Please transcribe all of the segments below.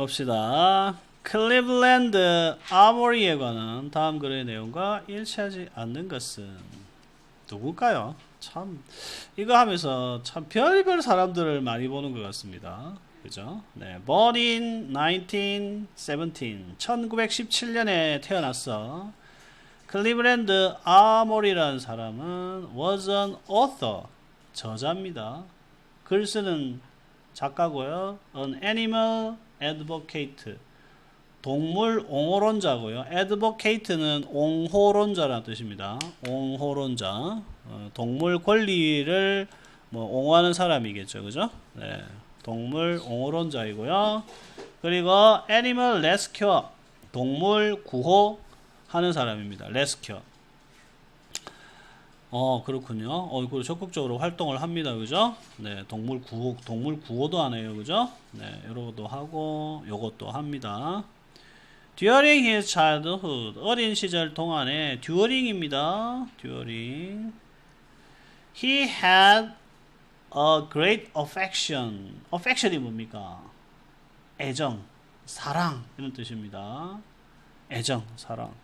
봅시다. 클리블랜드 아모리에 관한 다음 글의 내용과 일치하지 않는 것은 누굴까요? 참 이거 하면서 참 별별 사람들을 많이 보는 것 같습니다. 그죠? 네, in 1917, 1917년에 태어났어. 클리블랜드 아모리라는 사람은 was an author, 저자입니다. 글 쓰는 작가고요. an animal advocate, 동물 옹호론자고요. advocate는 옹호론자라는 뜻입니다. 옹호론자, 어, 동물 권리를 뭐 옹호하는 사람이겠죠, 그죠? 네, 동물 옹호론자이고요. 그리고 animal rescue, 동물 구호하는 사람입니다. rescue. 어 그렇군요. 어 이거 적극적으로 활동을 합니다, 그죠? 네, 동물 구호 동물 구호도 하네요, 그죠? 네, 이러고도 하고 요것도 합니다. During his childhood 어린 시절 동안에 during입니다. during he had a great affection. affection이 뭡니까? 애정, 사랑 이런 뜻입니다. 애정, 사랑.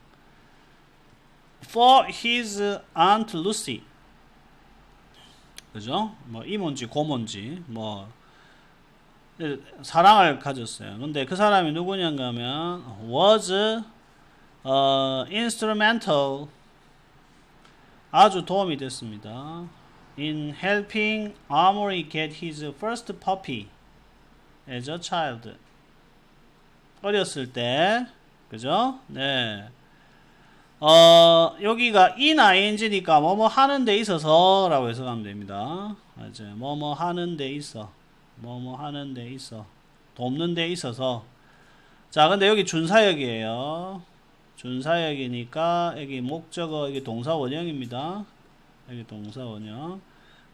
For his aunt Lucy. 그죠? 뭐 이모인지 고모인지 뭐 사랑을 가졌어요. 근데 그 사람이 누구냐가 하면 was uh, instrumental 아주 도움이 됐습니다. in helping Amory get his first puppy as a child. 어렸을 때 그죠? 네. 어, 여기가 in ing니까 뭐뭐 하는 데 있어서 라고 해석하면 됩니다. 맞아요. 뭐뭐 하는 데 있어. 뭐뭐 하는 데 있어. 돕는 데 있어서. 자, 근데 여기 준사역이에요. 준사역이니까 여기 목적어, 여기 동사 원형입니다. 여기 동사 원형.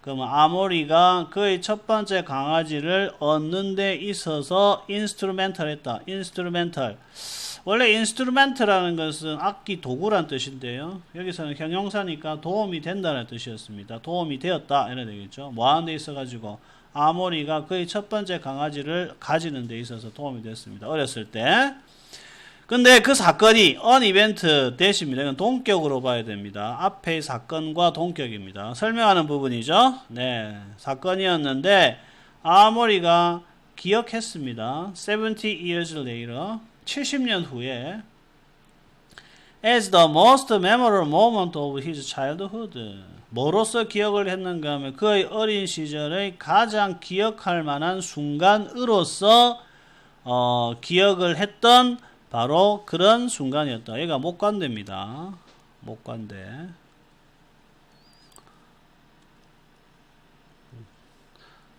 그러면 아모리가 그의 첫 번째 강아지를 얻는 데 있어서 인스트루멘탈 했다. 인스트루멘탈. 원래 인스트루멘트라는 것은 악기 도구란 뜻인데요. 여기서는 형용사니까 도움이 된다는 뜻이었습니다. 도움이 되었다 이래 되겠죠. 뭐 하는 데 있어 가지고 아모리가 그의 첫 번째 강아지를 가지는 데 있어서 도움이 됐습니다. 어렸을 때. 근데 그 사건이 언 이벤트 대시입니다. 이건 동격으로 봐야 됩니다. 앞의 사건과 동격입니다. 설명하는 부분이죠. 네. 사건이었는데 아모리가 기억했습니다. 70 years later. 70년 후에 as the most memorable moment of his childhood 뭐로서 기억을 했는가 하면 그의 어린 시절의 가장 기억할 만한 순간으로서 어, 기억을 했던 바로 그런 순간이었다. 얘가 목관대입니다. 목관대.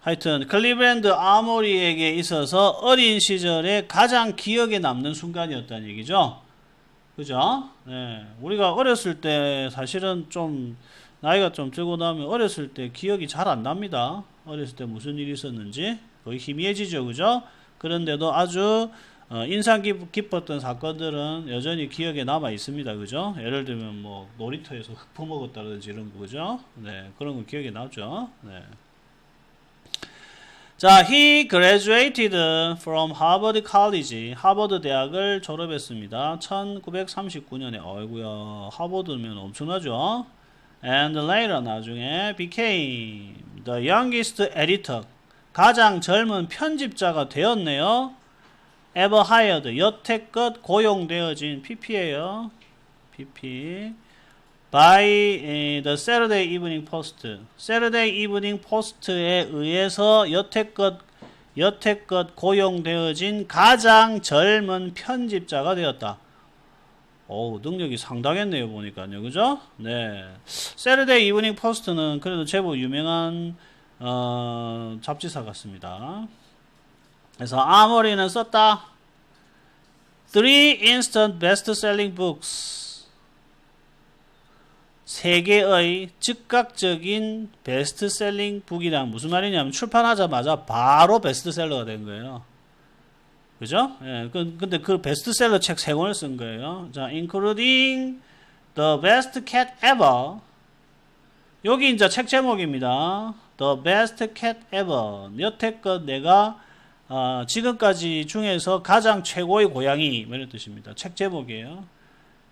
하여튼 클리브랜드 아모리에게 있어서 어린 시절에 가장 기억에 남는 순간이었다는 얘기죠. 그죠? 네. 우리가 어렸을 때 사실은 좀 나이가 좀 들고 나면 어렸을 때 기억이 잘 안 납니다. 어렸을 때 무슨 일이 있었는지 거의 희미해지죠. 그죠? 그런데도 아주 어, 인상 깊었던 사건들은 여전히 기억에 남아 있습니다. 그죠? 예를 들면 뭐 놀이터에서 흙 퍼먹었다든지 이런 거 그죠? 네. 그런 거 기억에 나죠. 네. 자, he graduated from Harvard College. 하버드 대학을 졸업했습니다. 1939년에. 어이구야. 하버드면 엄청나죠? And later 나중에 became the youngest editor. 가장 젊은 편집자가 되었네요. Ever hired. 여태껏 고용되어진 PP예요. PP. by the Saturday Evening Post. Saturday Evening Post에 의해서 여태껏 여태껏 고용되어진 가장 젊은 편집자가 되었다. 오, 능력이 상당했네요, 보니까요. 그죠? 네. Saturday Evening Post는 그래도 제법 유명한 어, 잡지사 같습니다. 그래서 아모리는 썼다. Three instant best-selling books. 세계의 즉각적인 베스트셀링 북이란 무슨 말이냐면 출판하자마자 바로 베스트셀러가 된 거예요. 그죠? 예, 그, 근데 그 베스트셀러 책 세 권을 쓴 거예요. 자, including the best cat ever. 여기 이제 책 제목입니다. The best cat ever. 여태껏 내가 어, 지금까지 중에서 가장 최고의 고양이 뭐 이런 뜻입니다. 책 제목이에요.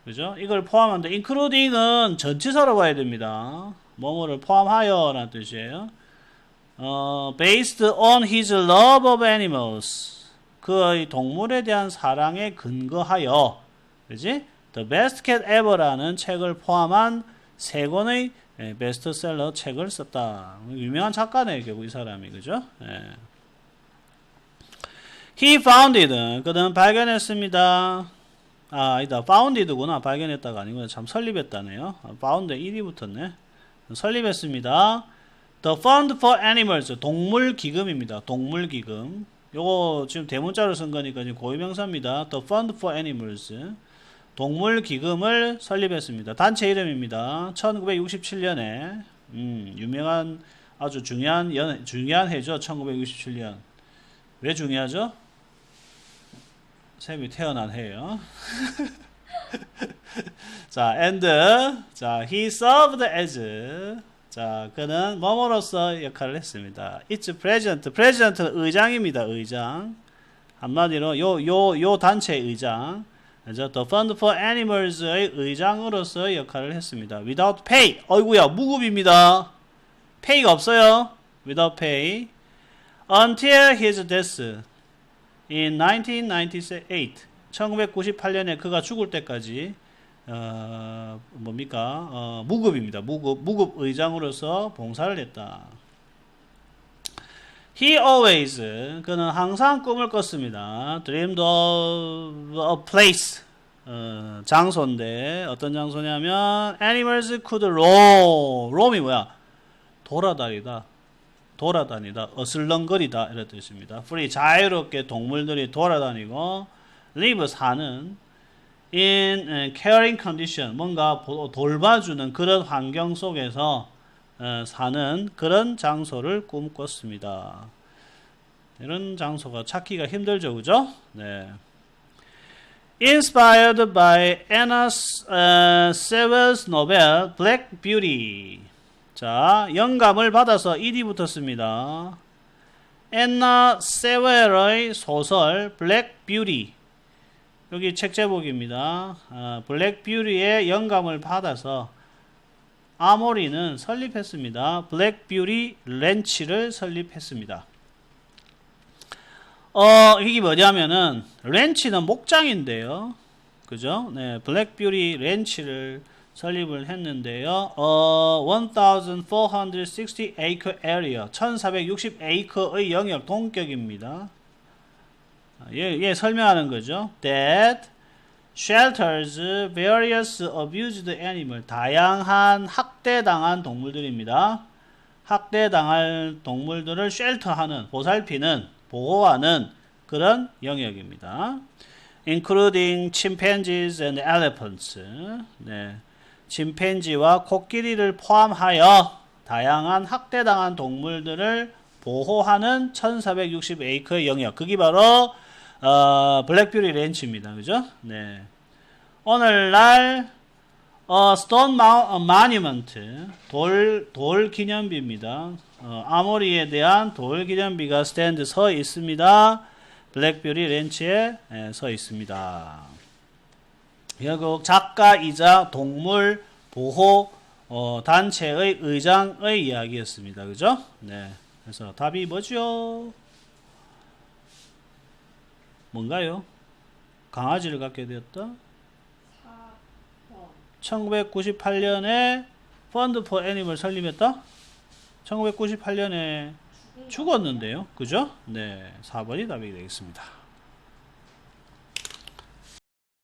그죠? 이걸 포함한다. including은 전치사로 봐야 됩니다. 뭐뭐를 포함하여 라는 뜻이에요. 어, based on his love of animals. 그의 동물에 대한 사랑에 근거하여. 그지? The Best Cat Ever라는 책을 포함한 세 권의 예, 베스트셀러 책을 썼다. 유명한 작가네, 결국 이 사람이. 그죠? 예. He founded. 그는 발견했습니다. 아, 아니다. founded구나. 발견했다가 아니구나. 참 설립했다네요. 아, found 1이 붙었네. 설립했습니다. The Fund for Animals. 동물 기금입니다. 동물 기금. 요거 지금 대문자로 쓴 거니까 지금 고유명사입니다. The Fund for Animals. 동물 기금을 설립했습니다. 단체 이름입니다. 1967년에 음, 유명한 아주 중요한 연, 중요한 해죠. 1967년. 왜 중요하죠? 샘이 태어난 해요. 자, and 자, he served as 자, 그는 뭐뭐로서 역할을 했습니다. It's president. president는 의장입니다. 의장. 한마디로 요 요 요 단체의 의장. 그래서 The Fund for Animals의 의장으로서 역할을 했습니다. Without pay. 어이구야, 무급입니다. pay가 없어요. Without pay. Until his death in 1998. 1998년에 그가 죽을 때까지 어, 뭡니까? 어, 무급입니다. 무급 무급 의장으로서 봉사를 했다. He always 그는 항상 꿈을 꿨습니다. Dreamed of a place 어, 장소인데 어떤 장소냐면 animals could roam. roam이 뭐야? 돌아다니다. 돌아다니다. 어슬렁거리다 이런 뜻입니다. free 자유롭게 동물들이 돌아다니고 live 사는 in caring condition 뭔가 보- 돌봐주는 그런 환경 속에서 어, 사는 그런 장소를 꿈꿨습니다. 이런 장소가 찾기가 힘들죠, 그죠? 네. Inspired by Anna uh, Sewell's novel Black Beauty. 자, 영감을 받아서 이디 붙었습니다. 앤나 세웰의 소설 Black Beauty. 여기 책 제목입니다. 아, 블랙 뷰리의 영감을 받아서 아모리는 설립했습니다. 블랙 뷰리 렌치를 설립했습니다. 어, 이게 뭐냐면은 렌치는 목장인데요. 그죠? 네, 블랙 뷰리 렌치를 설립을 했는데요. 어, 1460 acre area, 1460 acre의 영역 동격입니다. 예, 예, 설명하는 거죠. That shelters various abused animal. 다양한 학대당한 동물들입니다. 학대당할 동물들을 쉘터하는, 보살피는, 보호하는 그런 영역입니다. including chimpanzees and elephants. 네. 침팬지와 코끼리를 포함하여 다양한 학대당한 동물들을 보호하는 1460 에이커의 영역. 그게 바로 어, 블랙뷰리 렌치입니다. 그죠? 네. 오늘날 어, 스톤 마, 마니먼트 돌, 돌 기념비입니다. 어, 아모리에 대한 돌 기념비가 스탠드 서 있습니다. 블랙뷰리 렌치에 예, 서 있습니다. 결국 작가이자 동물 보호 어, 단체의 의장의 이야기였습니다. 그죠? 네. 그래서 답이 뭐죠? 뭔가요? 강아지를 갖게 되었다. 1998년에 펀드 포 애니멀 설립했다. 1998년에 죽었는데요. 그죠? 네. 4번이 답이 되겠습니다.